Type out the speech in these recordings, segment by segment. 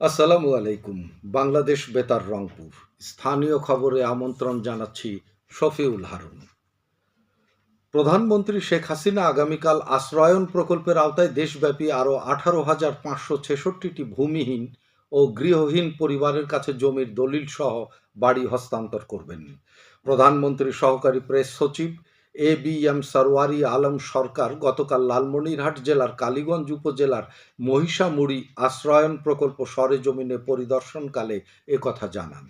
আসসালামু আলাইকুম। বাংলাদেশ বেতার রংপুর। স্থানীয় খবরে আমন্ত্রণ জানাচ্ছি শফিউল হারুন। প্রধানমন্ত্রী শেখ হাসিনা আগামীকাল আশ্রয়ন প্রকল্পের আওতায় দেশব্যাপী আরও আঠারো হাজার পাঁচশো ছেষট্টিটি ভূমিহীন ও গৃহহীন পরিবারের কাছে জমির দলিল সহ বাড়ি হস্তান্তর করবেন। প্রধানমন্ত্রীর সহকারী প্রেস সচিব A B M Sarwari Alam Sarkar গতকাল লালমনিরহাট জেলার কালীগঞ্জ উপজেলার মহিষামুড়ি আশ্রয়ন প্রকল্প সরেজমিনে পরিদর্শনকালে একথা জানান।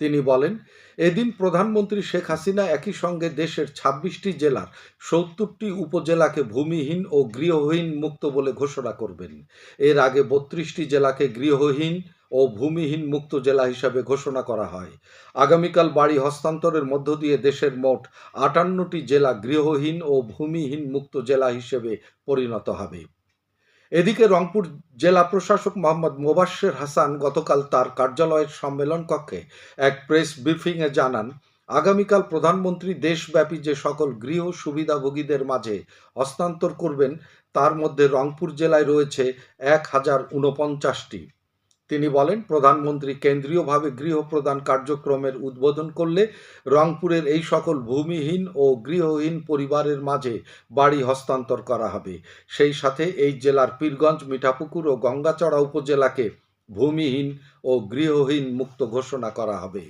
তিনি বলেন, এদিন প্রধানমন্ত্রী শেখ হাসিনা একই সঙ্গে দেশের ছাব্বিশটি জেলার সত্তরটি উপজেলাকে ভূমিহীন ও গৃহহীন মুক্ত বলে ঘোষণা করবেন। এর আগে বত্রিশটি জেলাকে গৃহহীন ও ভূমিহীন মুক্ত জেলা হিসাবে ঘোষণা করা হয়। আগামীকাল বাড়ি হস্তান্তরের মধ্য দিয়ে দেশের মোট আটান্নটি জেলা গৃহহীন ও ভূমিহীন মুক্ত জেলা হিসেবে পরিণত হবে। এদিকে রংপুর জেলা প্রশাসক মোহাম্মদ মোবাশ্বের হাসান গতকাল তার কার্যালয়ের সম্মেলন কক্ষে এক প্রেস ব্রিফিংয়ে জানান, আগামীকাল প্রধানমন্ত্রী দেশব্যাপী যে সকল গৃহ সুবিধাভোগীদের মাঝে হস্তান্তর করবেন, তার মধ্যে রংপুর জেলায় রয়েছে এক হাজার উনপঞ্চাশটি তিনি বলেন, প্রধানমন্ত্রী কেন্দ্রীয়ভাবে গৃহ প্রদান কার্যক্রমের উদ্বোধন করলে রংপুরের এই সকল ভূমিহীন ও গৃহহীন পরিবারের মাঝে বাড়ি হস্তান্তর করা হবে। সেই সাথে এই জেলার পীরগঞ্জ, মিঠাপুকুর ও গঙ্গাচড়া উপজেলাকে ভূমিহীন ও গৃহহীন মুক্ত ঘোষণা করা হবে।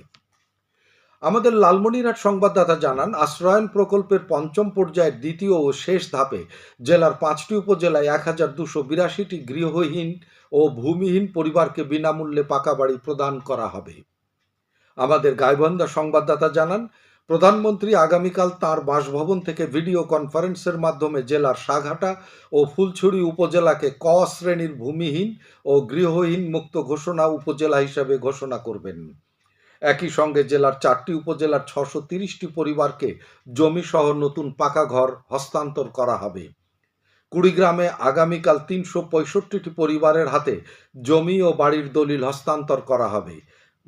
আমাদের লালমনিরহাট সংবাদদাতা জানান আশ্রয়ন প্রকল্পের পঞ্চম পর্যায়ের দ্বিতীয় ও শেষ ধাপে জেলার পাঁচটি উপজেলায় এক হাজার দুশো বিরাশিটি গৃহহীন ও ভূমিহীন পরিবারকে বিনামূল্যে পাকা বাড়ি প্রদান করা হবে। আমাদের গাইবান্ধা সংবাদদাতা জানান, প্রধানমন্ত্রী আগামীকাল তার বাসভবন থেকে ভিডিও কনফারেন্সের মাধ্যমে জেলার সাঘাটা ও ফুলছড়ি উপজেলাকে ক শ্রেণির ভূমিহীন ও গৃহহীন মুক্ত ঘোষণা উপজেলা হিসেবে ঘোষণা করবেন। একই সঙ্গে জেলার চারটি উপজেলার ছশো তিরিশটি পরিবারকে জমিসহ নতুন পাকা ঘর হস্তান্তর করা হবে। কুড়িগ্রামে আগামীকাল তিনশো পঁয়ষট্টিটি পরিবারের হাতে জমি ও বাড়ির দলিল হস্তান্তর করা হবে।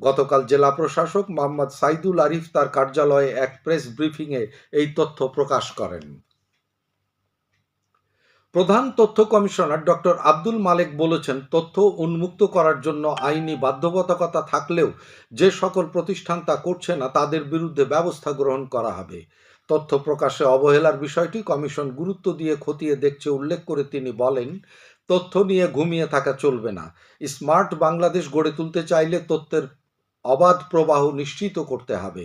গতকাল জেলা প্রশাসক মোহাম্মদ সাইদুল আরিফ তার কার্যালয়ে এক প্রেস ব্রিফিংয়ে এই তথ্য প্রকাশ করেন। প্রধান তথ্য কমিশনার ডক্টর আব্দুল মালেক বলেছেন, তথ্য উন্মুক্ত করার জন্য আইনি বাধ্যবাধকতা থাকলেও যে সকল প্রতিষ্ঠান তা করছে না, তাদের বিরুদ্ধে ব্যবস্থা গ্রহণ করা হবে। তথ্য প্রকাশে অবহেলার বিষয়টি কমিশন গুরুত্ব দিয়ে খতিয়ে দেখছে উল্লেখ করে তিনি বলেন, তথ্য নিয়ে ঘুমিয়ে থাকা চলবে না। স্মার্ট বাংলাদেশ গড়ে তুলতে চাইলে তথ্যের অবাধ প্রবাহ নিশ্চিত করতে হবে।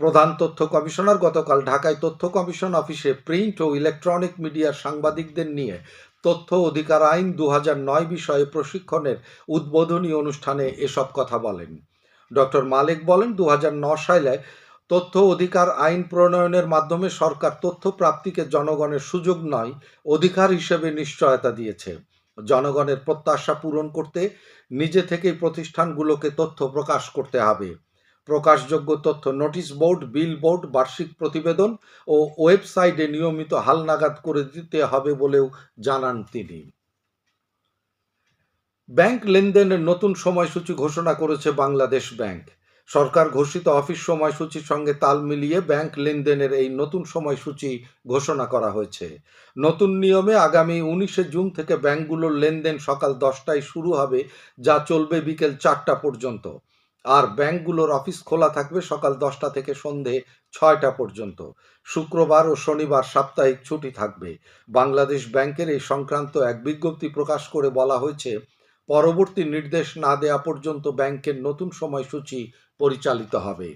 প্রধান তথ্য কমিশনার গতকাল ঢাকায় তথ্য কমিশন অফিসে প্রিন্ট ও ইলেকট্রনিক মিডিয়ার সাংবাদিকদের নিয়ে তথ্য অধিকার আইন দু নয় বিষয়ে প্রশিক্ষণের উদ্বোধনী অনুষ্ঠানে এসব কথা বলেন। ডক্টর মালিক বলেন দু সালে তথ্য অধিকার আইন প্রণয়নের মাধ্যমে সরকার তথ্য প্রাপ্তিকে জনগণের সুযোগ নয়, অধিকার হিসেবে নিশ্চয়তা দিয়েছে। জনগণের প্রত্যাশা পূরণ করতে নিজে থেকেই প্রতিষ্ঠানগুলোকে তথ্য প্রকাশ করতে হবে। প্রকাশযোগ্য তথ্য, নোটিশ বোর্ড, বিল বোর্ড, বার্ষিক প্রতিবেদন ও ওয়েবসাইটে নিয়মিত হালনাগাদ করে দিতে হবে বলেও জানান তিনি। ব্যাংক লেনদেনের নতুন সময়সূচি ঘোষণা করেছে বাংলাদেশ ব্যাংক। সরকার ঘোষিত অফিস সময়সূচির সঙ্গে তাল মিলিয়ে ব্যাংক লেনদেনের এই নতুন সময়সূচি ঘোষণা করা হয়েছে। নতুন নিয়মে আগামী উনিশে জুন থেকে ব্যাংকগুলোর লেনদেন সকাল দশটায় শুরু হবে, যা চলবে বিকেল চারটা পর্যন্ত। আর ব্যাংকগুলোর অফিস খোলা থাকবে সকাল দশটা থেকে সন্ধে ছয়টা পর্যন্ত। শুক্রবার ও শনিবার সাপ্তাহিক ছুটি থাকবে। বাংলাদেশ ব্যাংকের এই সংক্রান্ত এক বিজ্ঞপ্তি প্রকাশ করে বলা হয়েছে, পরবর্তী নির্দেশ না দেয়া পর্যন্ত ব্যাংকের নতুন সময়সূচি পরিচালিত হবে।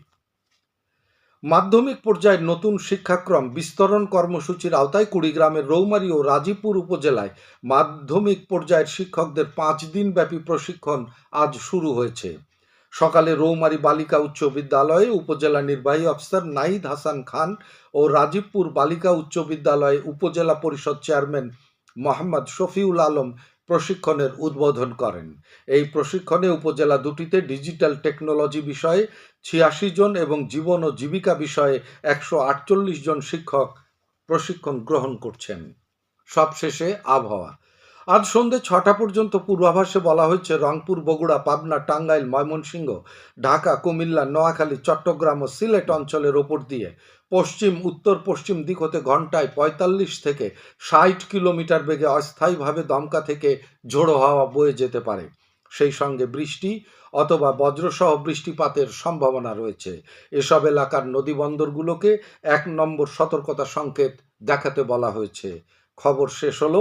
মাধ্যমিক পর্যায়ের নতুন শিক্ষাক্রম বিস্তরণ কর্মসূচির আওতায় কুড়িগ্রামের রৌমারী ও রাজীপুর উপজেলায় মাধ্যমিক পর্যায়ের শিক্ষকদের পাঁচ দিন ব্যাপী প্রশিক্ষণ আজ শুরু হয়েছে। সকালে রৌমারী বালিকা উচ্চ বিদ্যালয়ে উপজেলা নির্বাহী অফিসার নাহিদ হাসান খান ও রাজীবপুর বালিকা উচ্চ বিদ্যালয়ে উপজেলা পরিষদ চেয়ারম্যান মোহাম্মদ শফিউল আলম প্রশিক্ষণের উদ্বোধন করেন। এই প্রশিক্ষণে উপজেলা দুটিতে ডিজিটাল টেকনোলজি বিষয়ে ছিয়াশি জন এবং জীবন ও জীবিকা বিষয়ে একশো আটচল্লিশ জন শিক্ষক প্রশিক্ষণ গ্রহণ করছেন। সবশেষে আবহাওয়া। আজ সন্ধ্যে ছটা পর্যন্ত পূর্বাভাসে বলা হয়েছে, রংপুর, বগুড়া, পাবনা, টাঙ্গাইল, ময়মনসিংহ, ঢাকা, কুমিল্লা, নোয়াখালী, চট্টগ্রাম ও সিলেট অঞ্চলের ওপর দিয়ে। পশ্চিম, উত্তর, পশ্চিম দিক হতে ঘন্টায় ৪৫ থেকে ষাট কিলোমিটার বেগে অস্থায়ীভাবে দমকা থেকে ঝোড়ো হাওয়া বয়ে যেতে পারে। সেই সঙ্গে বৃষ্টি অথবা বজ্রসহ বৃষ্টিপাতের সম্ভাবনা রয়েছে। এসব এলাকার নদীবন্দরগুলোকে এক নম্বর সতর্কতা সংকেত দেখাতে বলা হয়েছে। খবর শেষ হলো